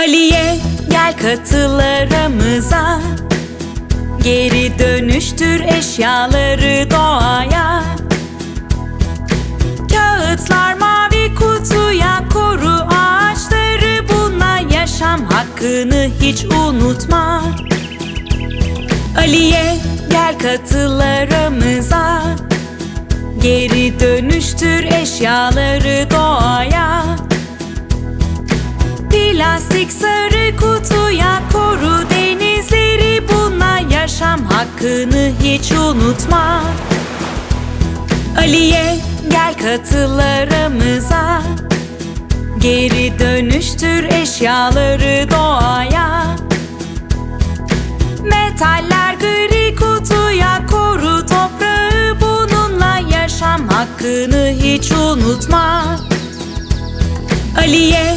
Aliye gel katıl aramıza Geri dönüştür eşyaları doğaya. Kağıtlar mavi kutuya koru ağaçları. Bununla yaşam hakkını hiç unutma. Aliye gel katıl aramıza Geri dönüştür eşyaları doğaya Plastik sarı kutuya koru denizleri Bununla yaşam hakkını hiç unutma. Aliye gel katıl aramıza Geri dönüştür eşyaları doğaya. Metaller gri kutuya koru toprağı Bununla yaşam hakkını hiç unutma. Aliye